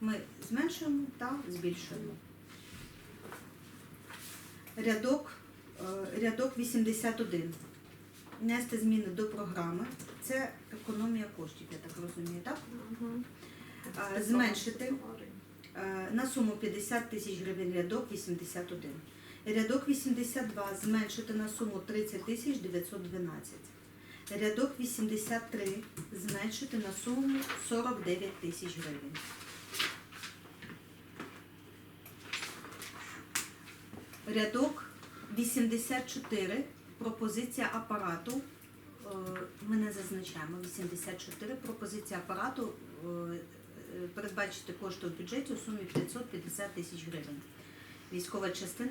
Ми зменшуємо та збільшуємо. Рядок, е, рядок 81. Внести зміни до програми. Це економія коштів, я так розумію, так? Е, Зменшити е, на суму 50 тисяч гривень рядок 81. Рядок 82 зменшити на суму 30 тисяч 912. Рядок 83 зменшити на суму 49 тисяч гривень. Рядок 84 пропозиція апарату. Е, Ми не зазначаємо 84 пропозиція апарату е, е, передбачити кошти у бюджеті у сумі 550 тисяч гривень. Військова частина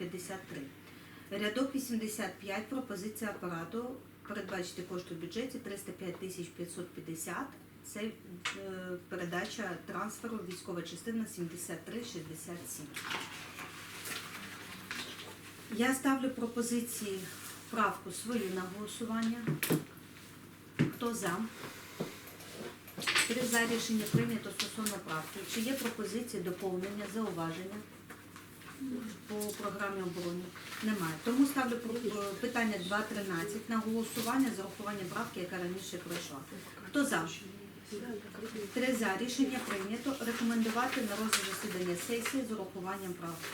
51-53. Рядок 85 пропозиція апарату передбачити кошти у бюджеті 305 тисяч 550. Це е, передача трансферу військова частина 7367. Я ставлю пропозиції правку свою на голосування. Хто за? Три за рішення прийнято стосовно правки. Чи є пропозиції доповнення, зауваження по програмі оборони? Немає. Тому ставлю е, питання 2.13 на голосування з урахуванням правки, яка раніше пройшла. Хто за? Три за рішення прийнято. Рекомендувати на розгляд засідання сесії з урахуванням правки.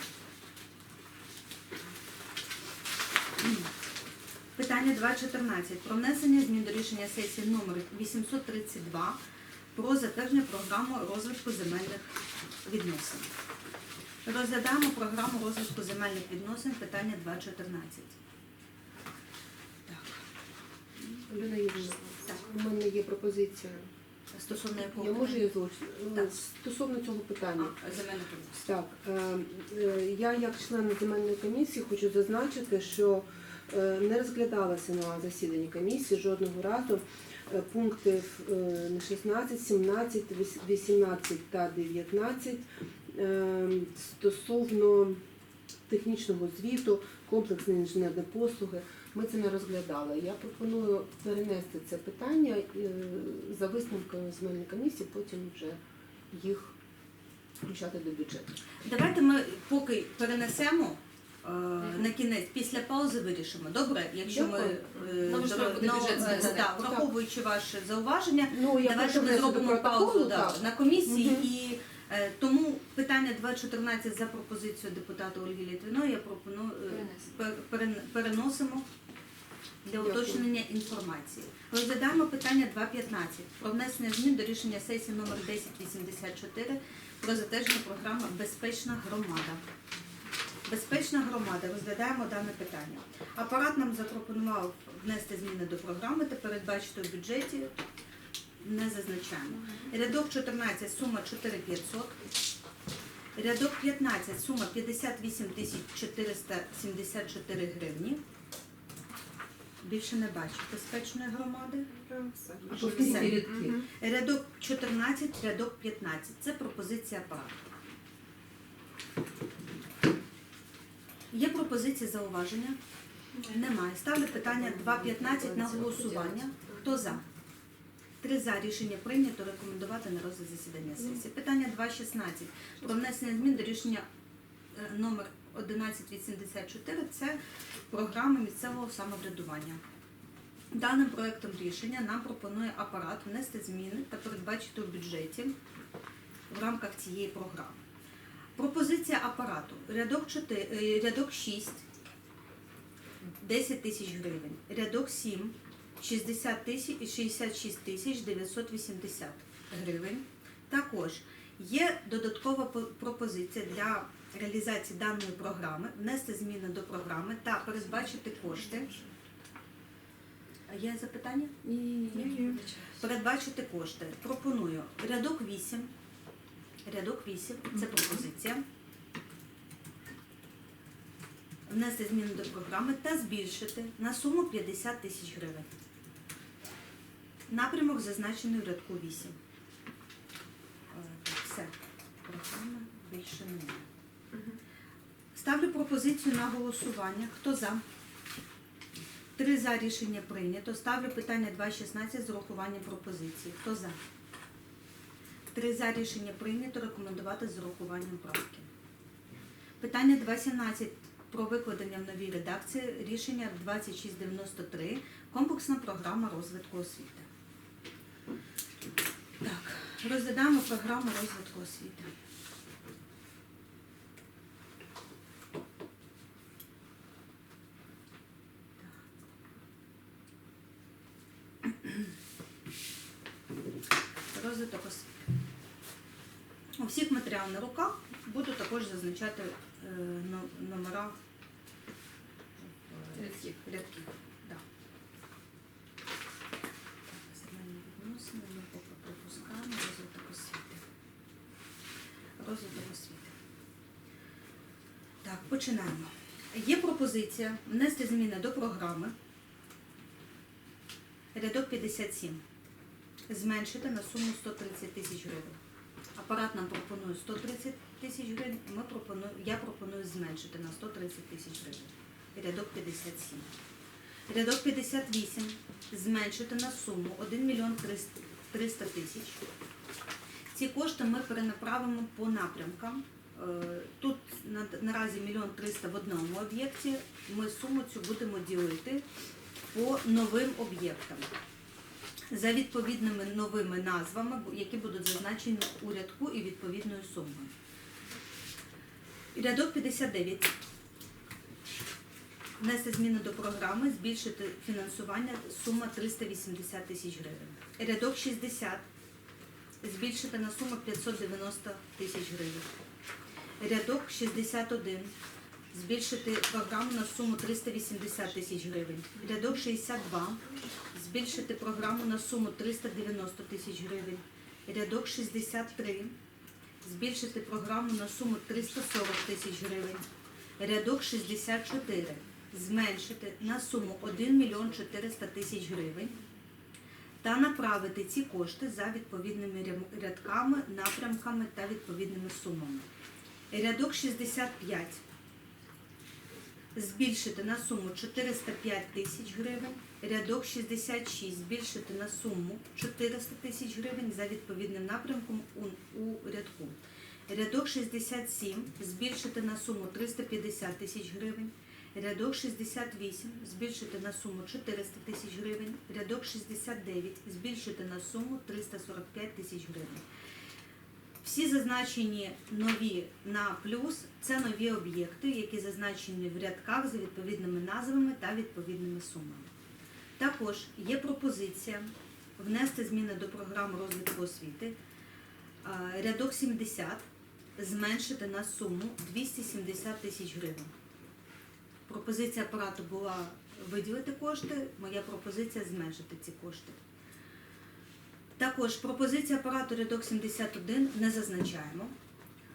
Питання 2.14. Про внесення змін до рішення сесії номер 832 про затвердження програми розвитку земельних відносин. Розглядаємо програму розвитку земельних відносин. Питання 2.14. Так. Альона Юрійовна, Так. у мене є пропозиція. Стосовно якого Я можу її озвучити? Так. Стосовно цього питання. А, відносин. Так, е, е, я як член земельної комісії хочу зазначити, що не розглядалося на засіданні комісії жодного разу е, пункти е, на 16, 17, 18 та 19 е, стосовно технічного звіту, комплексної інженерної послуги. Ми це не розглядали. Я пропоную перенести це питання е, за висновками земельної комісії, потім вже їх включати до бюджету. Давайте ми поки перенесемо е, на кінець, після паузи вирішимо. Добре, якщо ми Дякую. е, буде бюджет да, враховуючи ваше зауваження, Ну, я давайте ми зробимо паузу да, так. на комісії Мгм. і е, тому питання 2.14 за пропозицією депутата Ольги Літвіної я пропоную е, пер- перен- переносимо для Дякую. уточнення інформації. Розглядаємо питання 2.15 про внесення змін до рішення сесії номер 1084 про затвердження програми Безпечна громада. Безпечна громада. Розглядаємо дане питання. Апарат нам запропонував внести зміни до програми та передбачити у бюджеті. Не зазначаємо. Рядок 14, сума 4500. Рядок 15, сума 58 тисяч 474 гривні. Більше не бачу безпечної громади. Або в рядки. Рядок 14, рядок 15. Це пропозиція апарату. Є пропозиції зауваження? Немає. Ставлю питання 2.15 на голосування. Хто за? Три за рішення прийнято рекомендувати на розгляд засідання сесії. Питання 2.16 про внесення змін до рішення е, номер 1184 це програма місцевого самоврядування. Даним проектом рішення нам пропонує апарат внести зміни та передбачити у бюджеті в рамках цієї програми. Пропозиція апарату. Рядок, 4, е, рядок 6 10 тисяч гривень. Рядок 7 60 тисяч, 66 тисяч 980 гривень. Також є додаткова пропозиція для реалізації даної програми внести зміни до програми та передбачити кошти. Є запитання? Ні. Передбачити кошти. Пропоную рядок 8. Рядок 8 це пропозиція. Внести зміни до програми та збільшити на суму 50 тисяч гривень. Напрямок зазначений в рядку 8. Е, Все. Програми більше немає. Ставлю пропозицію на голосування. Хто за? Три за рішення прийнято. Ставлю питання 2.16 з урахуванням пропозиції. Хто за? Три за рішення прийнято рекомендувати з урахуванням правки. Питання 2.17 про викладення в новій редакції рішення 2693 комплексна програма розвитку освіти. Так, розглядаємо програму розвитку освіти. Розвиток освіти. У на руках буду також зазначати е, номера е, Рядків. рядків. Розвиток освіти. Розвиток освіти. Так, починаємо. Є пропозиція внести зміни до програми. Рядок 57. Зменшити на суму 130 тисяч гривень. Апарат нам пропонує 130 тисяч гривень, ми пропоную, я пропоную зменшити на 130 тисяч гривень. Рядок 57. Рядок 58 зменшити на суму 1 мільйон 300 тисяч. Ці кошти ми перенаправимо по напрямкам. Е, Тут на- наразі мільйон 300 в одному об'єкті. Ми суму цю будемо ділити по новим об'єктам за відповідними новими назвами, які будуть зазначені у рядку і відповідною сумою. Рядок 59. Внести зміни до програми, збільшити фінансування сума 380 тисяч гривень. Рядок 60. Збільшити на суму 590 тисяч гривень. Рядок 61. Збільшити програму на суму 380 тисяч гривень. Рядок 62 збільшити програму на суму 390 тисяч гривень. Рядок 63 збільшити програму на суму 340 тисяч гривень. Рядок 64 зменшити на суму 1 мільйон 400 тисяч гривень та направити ці кошти за відповідними рядками, напрямками та відповідними сумами. Рядок 65 збільшити на суму 405 тисяч гривень, рядок 66 збільшити на суму 400 тисяч гривень за відповідним напрямком у, рядку. Рядок 67 збільшити на суму 350 тисяч гривень, рядок 68 збільшити на суму 400 тисяч гривень, рядок 69 збільшити на суму 345 тисяч гривень. Всі зазначені нові на плюс це нові об'єкти, які зазначені в рядках за відповідними назвами та відповідними сумами. Також є пропозиція внести зміни до програми розвитку освіти. Рядок 70 зменшити на суму 270 тисяч гривень. Пропозиція апарату була виділити кошти, моя пропозиція зменшити ці кошти. Також пропозиція апарату рядок 71 не зазначаємо.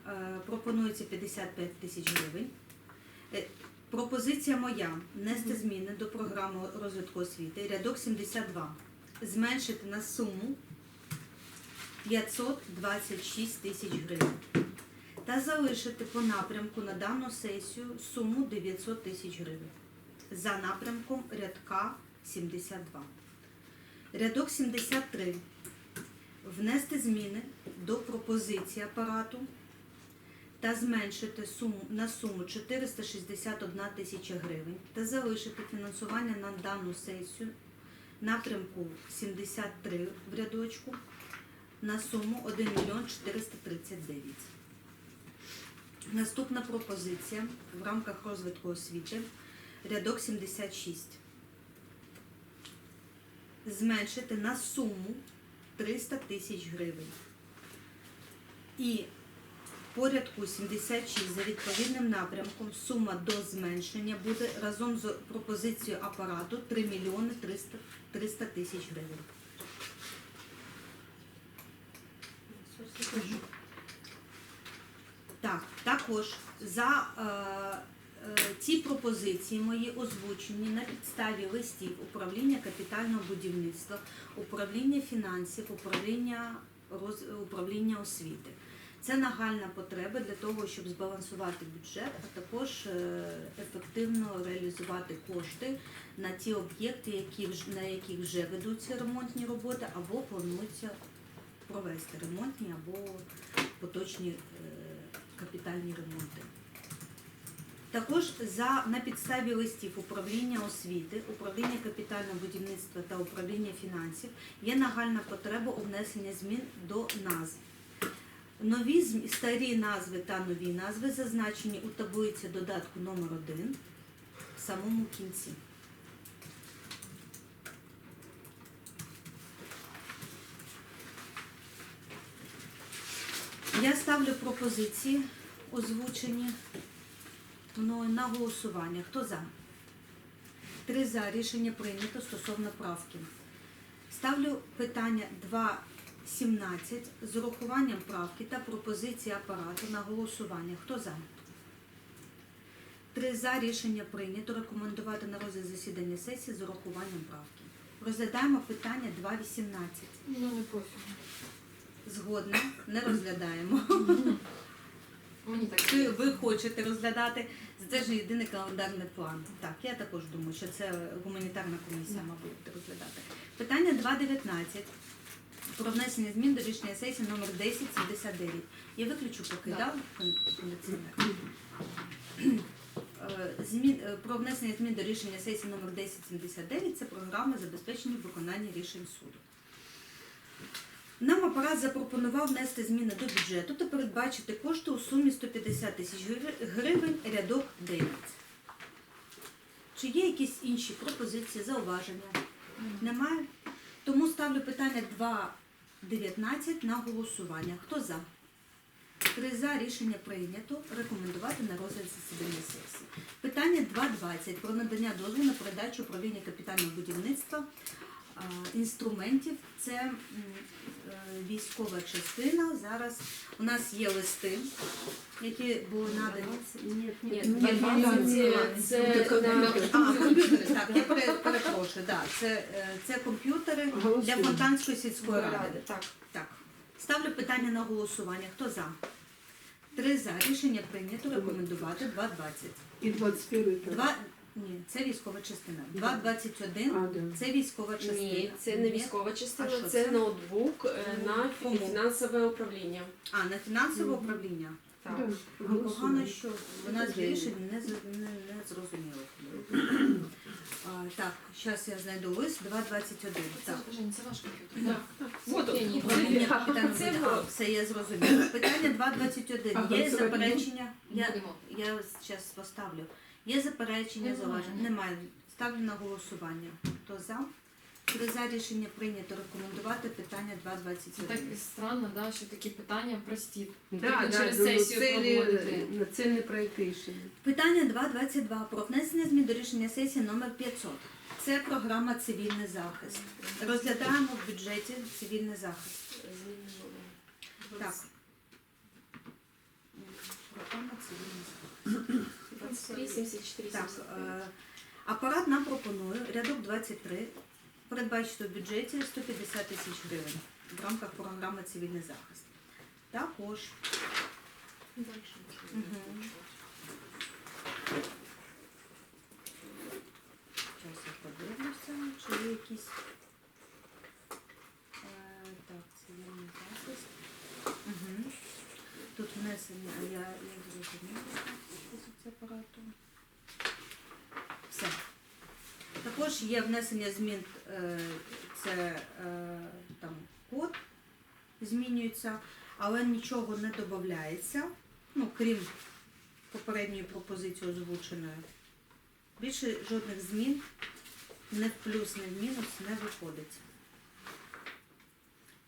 Е, Пропонується 55 тисяч гривень. Е, Пропозиція моя внести зміни до програми розвитку освіти. Рядок 72. Зменшити на суму 526 тисяч гривень. Та залишити по напрямку на дану сесію суму 900 тисяч гривень. За напрямком рядка 72. Рядок 73 внести зміни до пропозиції апарату та зменшити суму на суму 461 тисяча гривень та залишити фінансування на дану сесію напрямку 73 в рядочку на суму 1 мільйон 439. Наступна пропозиція в рамках розвитку освіти рядок 76 зменшити на суму 300 тисяч гривень. І по рядку 76 за відповідним напрямком сума до зменшення буде разом з пропозицією апарату 3 мільйони 300 300 тисяч гривень. Так, також за е, ці пропозиції мої озвучені на підставі листів управління капітального будівництва, управління фінансів, управління роз, управління освіти. Це нагальна потреба для того, щоб збалансувати бюджет, а також е, ефективно реалізувати кошти на ті об'єкти, які на яких вже ведуться ремонтні роботи або плануються провести ремонтні або поточні е, капітальні ремонти. Також за на підставі листів управління освіти, управління капітального будівництва та управління фінансів є нагальна потреба у внесення змін до назв. Нові старі назви та нові назви зазначені у таблиці додатку номер 1 в самому кінці. Я ставлю пропозиції, озвучені мною на голосування. Хто за? Три за. Рішення прийнято стосовно правки. Ставлю питання 2.17 з урахуванням правки та пропозиції апарату на голосування. Хто за? Три за. Рішення прийнято. Рекомендувати на розгляд засідання сесії з урахуванням правки. Розглядаємо питання 2.18. Ну, не профіль. Згодна, не розглядаємо. Мені так. Ви, ви хочете розглядати. Це ж єдиний календарний план. Так, я також думаю, що це гуманітарна комісія, мабуть, буде розглядати. Питання 2.19 про внесення змін до рішення сесії номер 1079. Я виключу поки Да. кондиціонер. Е, Змін е, про внесення змін до рішення сесії номер 1079 це програма забезпечення виконання рішень суду. Нам апарат запропонував внести зміни до бюджету та передбачити кошти у сумі 150 тисяч гривень рядок 9. Чи є якісь інші пропозиції, зауваження? Немає? Тому ставлю питання 2.19 на голосування. Хто за? Три за рішення прийнято. Рекомендувати на розгляд засідання сесії. Питання 2.20 про надання дозволу на передачу управління капітального будівництва інструментів. Це е, військова частина. Зараз у нас є листи, які були надані. Ні, Ні, ні, це так, я перепрошую, це, е, це комп'ютери для Фонтанської сільської ради. Так. Ставлю питання на голосування. Хто за? Три за. Рішення прийнято. Рекомендувати 2.20. І 21 так. Два... Ні, це військова частина. 2.21 це військова частина. Ні, це не військова А частина, що це це? ноутбук е, на Кому? фінансове управління. А, на фінансове управління. Так. Да, Погано, що в нас рішень не, не, не зрозуміло. А, так, зараз я знайду лист 2.21. Так. Жень, це ваш комп'ютер. Так. Вот Це он. ні, Управління це- це будівництва. А, Все, я зрозуміла. Питання 2.21. Є заперечення? Я, я зараз поставлю. Є заперечення, Немає. зауваження? Немає. Ставлю на голосування. Хто за? Три за рішення прийнято рекомендувати питання Це 2.21. так странно, да, що такі питання прості. Да, да, через ну, сесію цілі- проводити. на цільний проєкт рішення. Питання 2.22 про внесення змін до рішення сесії номер 500. Це програма цивільний захист. Розглядаємо в бюджеті цивільний захист. Так. Програма цивільний захист. 23, 74, Так, 75. е, апарат нам пропонує рядок 23 передбачити в бюджеті 150 тисяч гривень в рамках програми цивільний захист. Також Дальше. Мгм. Зараз я подивлюся, чи є якісь. Е, так, цивільний захист. Угу. Тут внесення, а я, я зрозуміла позиція апарату. Все. Також є внесення змін, е, це е, там код змінюється, але нічого не додається, ну, крім попередньої пропозиції озвученої. Більше жодних змін не в плюс, не в мінус не виходить.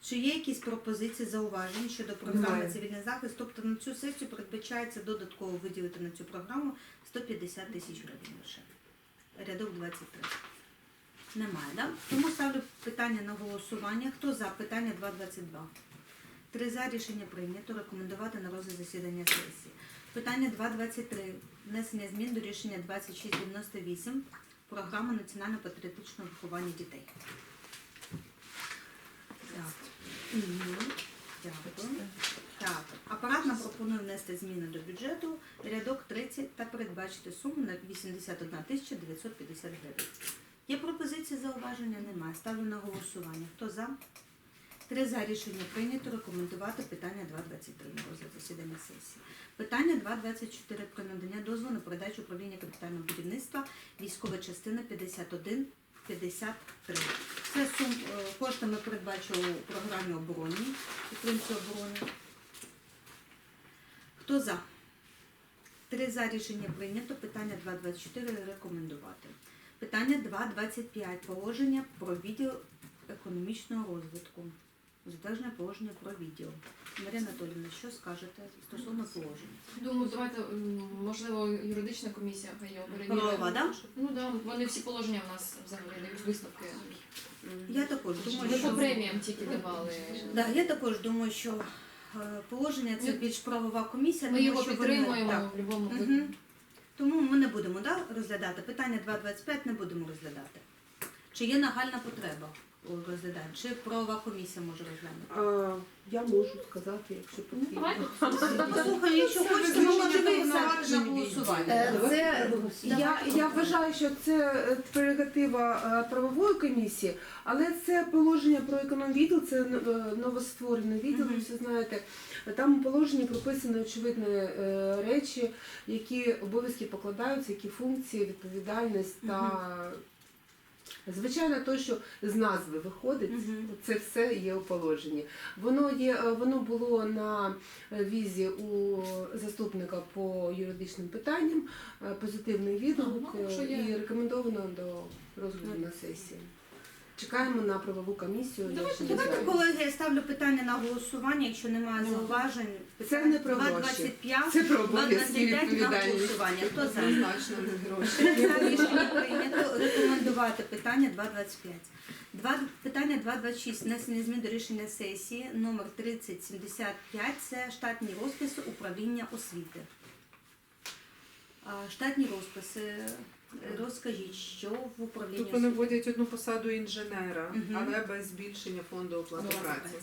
Чи є якісь пропозиції зауважень щодо програми цивільний захист? Тобто на цю сесію передбачається додатково виділити на цю програму 150 тисяч гривень лише. Рядок 23. Немає, так? Да? Тому ставлю питання на голосування. Хто за питання 2.22? Три за рішення прийнято. Рекомендувати на розгляд засідання сесії. Питання 2.23. Внесення змін до рішення 2698. Програма національно-патріотичного виховання дітей. Так. Апарат нам пропонує внести зміни до бюджету, рядок 30 та передбачити суму на 81 тисяча 950 гривень. Є пропозиції зауваження? Немає. Ставлю на голосування. Хто за? Три за рішення прийнято рекомендувати питання 2.23 на розгляд засідання сесії. Питання 2.24 про надання дозволу на передачу управління капітального будівництва військова частина 51 53. Це сум е, кошти ми передбачили у програмі оборони, підтримці оборони. Хто за? Три за рішення прийнято. Питання 2.24 рекомендувати. Питання 2.25. Положення про відділ економічного розвитку. Затвердження положення про відділ. Марія Анатолійовна, що скажете стосовно положення? Думаю, давайте, м, можливо, юридична комісія хай його перевірить. Правова, да? Ну да, вони всі положення в нас взагалі дають висновки. Я також думаю, Ми що по преміям тільки давали. Да, я також думаю, що е, положення це Ми- більш правова комісія. Ми тому його що вони- підтримуємо в будь-якому Мгм. випадку. Тому ми не будемо да, розглядати. Питання 2.25 не будемо розглядати. Чи є нагальна потреба у? Чи правова комісія може розглянути? А, я можу сказати, якщо Ну, потрібно. давайте. Послухай, якщо хочете, ми можемо на голосування. Е. Це я, я вважаю, що це е, прерогатива е, правової комісії, але це положення про економвідділ, це е, новостворений відділ, ви всі знаєте. Там у положенні прописані очевидні е, речі, які обов'язки покладаються, які функції, відповідальність та звичайно, то, що з назви виходить, це все є у положенні. Воно є, е, воно було на е, візі у заступника по юридичним питанням, е, позитивний відгук є. і рекомендовано до розгляду на сесії. Чекаємо на правову комісію. Давайте, Давайте, колеги, я ставлю питання на голосування, якщо немає зауважень. Це не про 2.25, Це про обов'язки 2.25 на відповідальність. голосування. Хто за? Однозначно не гроші. Це рішення прийнято рекомендувати питання 2.25. Два, питання 2.26. Внесення змін до рішення сесії номер 3075. Це штатні розписи управління освіти. А, Штатні розписи. Е, Розкажіть, що в управлінні Тут вони освіти? вводять одну посаду інженера, Мгм. але без збільшення фонду оплати праці.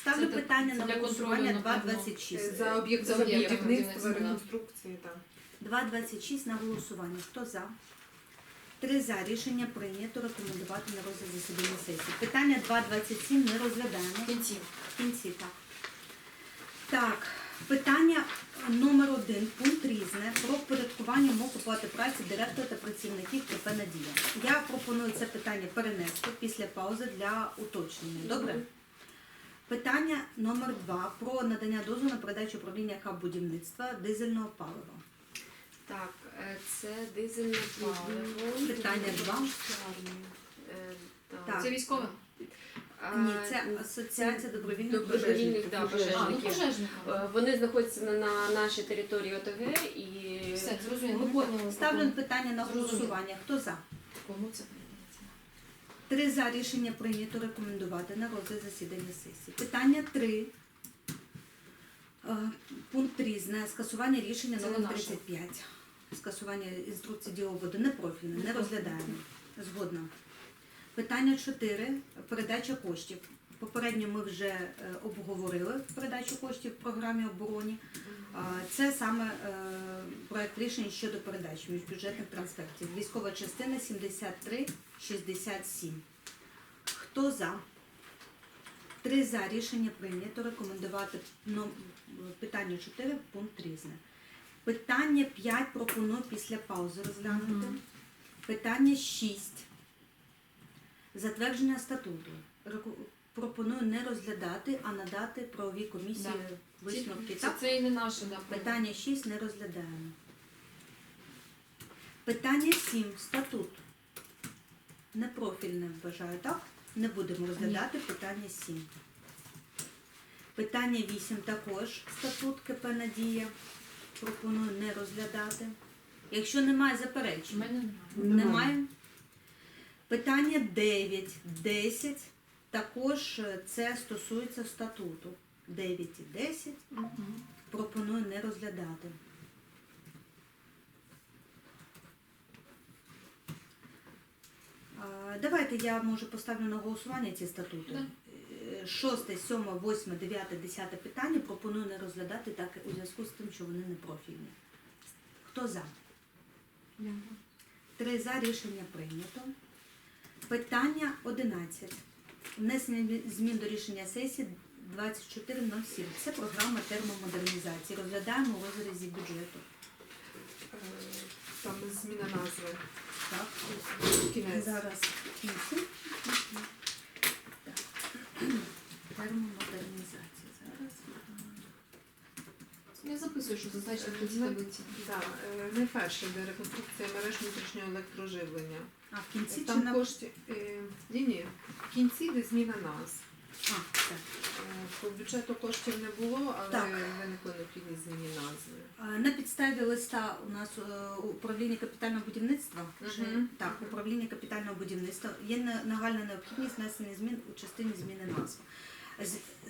Ставлю Це питання для на контролю, голосування напевно. 2.26. За об'єкт За за об'єкт будівництва, будівництва, реконструкції, так. 2.26 на голосування. Хто за? Три за. Рішення прийнято рекомендувати на розгляд засідання сесії. Питання 2.27 не розглядаємо. В кінці. В кінці, так. Так, питання номер один, пункт різне про впорядкування умов оплати праці директора та працівників КП «Надія». Я пропоную це питання перенести після паузи для уточнення. Добре? Питання номер два про надання дозволу на передачу управління хаб будівництва дизельного палива. Так, е, це дизельне паливо. Питання два. Е, Так. Це військове? Ні, це асоціація добровільних добровільних пожежників. да, А, ну пожежників. Е, Вони знаходяться на, на нашій території ОТГ і Все, зрозуміло. Ми поняли. Ставлю питання на Зрозуміло. голосування. Хто за? Кому це передається? Три за рішення прийнято рекомендувати на розгляд засідання сесії. Питання три. Е, Пункт різне. Скасування рішення Це не номер наше. 35. Скасування інструкції діловоду не профільне, не розглядаємо. Згодна. Питання 4. Передача коштів. Попередньо ми вже е, обговорили передачу коштів в програмі обороні. Це саме е, проект рішення щодо передачі міжбюджетних трансфертів. Військова частина 7367. Хто за? Три за рішення прийнято рекомендувати питання 4, пункт різне. Питання 5 пропоную після паузи розглянути. Питання 6. Затвердження статуту. Реку- Пропоную не розглядати, а надати правовій комісії висновки. Це, Так? це і не наше, да. Питання 6 не розглядаємо. Питання 7. Статут. Непрофільне вважаю, так? Не будемо розглядати питання 7. Питання 8 також статут КП Надія. Пропоную не розглядати. Якщо немає У заперечень. мене немає. Немає. Питання 9, 10. Також е, це стосується статуту. 9 і 10 Мгм. пропоную не розглядати. Давайте я може поставлю на голосування ці статути. Да. Е, Шосте, сьоме, восьме, дев'яте, десяте питання пропоную не розглядати так у зв'язку з тим, що вони не профільні. Хто за? Три за рішення прийнято. Питання 11. Внесення змін до рішення сесії 2407. Це програма термомодернізації. Розглядаємо у розрізі бюджету. Е, Там зміна назви. Так. Кінець. Зараз в кінці. Термомодернізація. Я записую, що зазначено в кінці таблиці. Да, е, найперше, де реконструкція мереж внутрішнього електроживлення. А в кінці чи Там на кошти. Ні, ні. В кінці де зміна назв. а, так. Е, По бюджету коштів не було, але Так. виникла необхідність зміни назви. На підставі листа у нас е, управління капітального будівництва. Чи- Мгм. Так, управління капітального будівництва. Є не- нагальна необхідність внесення змін у частині зміни назви.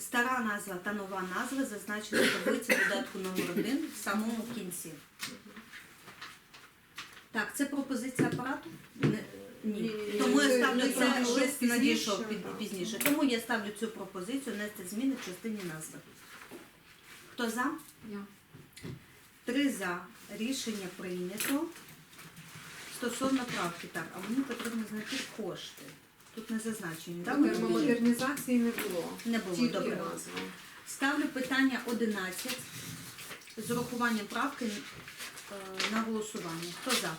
Стара назва та нова назва зазначена в таблиці додатку номер 1 в самому кінці. Так, це пропозиція апарату? Не- Ні. Тому я ставлю це лист пізніше, надійшов під- пізніше. Тому я ставлю цю пропозицію внести зміни в частині назви. Хто за? Я. Три за. Рішення прийнято. Стосовно правки, так, а мені потрібно знайти кошти. Тут не зазначені. так? Термомодернізації не було. Не було, Тільки добре. назва. Ставлю питання 11 з урахуванням правки е, на голосування. Хто за?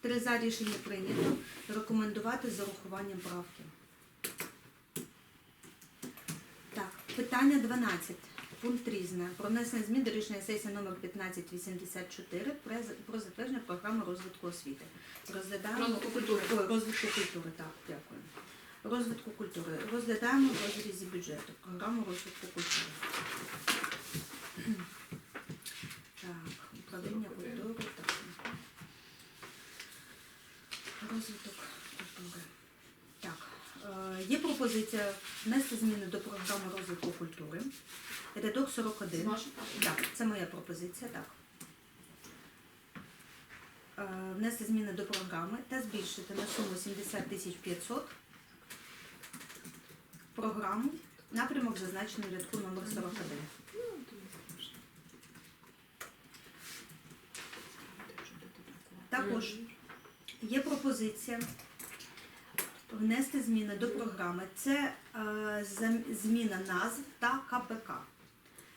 Три за рішення прийнято. Рекомендувати з урахуванням правки. Так, питання 12. Пункт різне. Про внесення змін до рішення сесії номер 1584 про затвердження програми розвитку освіти. Розглядаємо Розвитку культури. Ой, розвитку культури, так, дякую. Розвитку культури. Розглядаємо в розрізі бюджету. Програму розвитку культури. Так, управління культури. Так. Розвиток культури. Так, е, є пропозиція внести зміни до програми розвитку культури. Рядок 41. Ваша? Так, це моя пропозиція, так. Е, Внести зміни до програми та збільшити на суму 70 тисяч 500 програму напрямок зазначений в рядку номер 41. Також є пропозиція внести зміни до програми. Це е, зміна назв та КПК.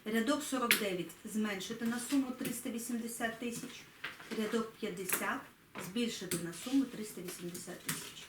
Рядок 49 зменшити на суму 380 тисяч. Рядок 50 збільшити на суму 380 тисяч.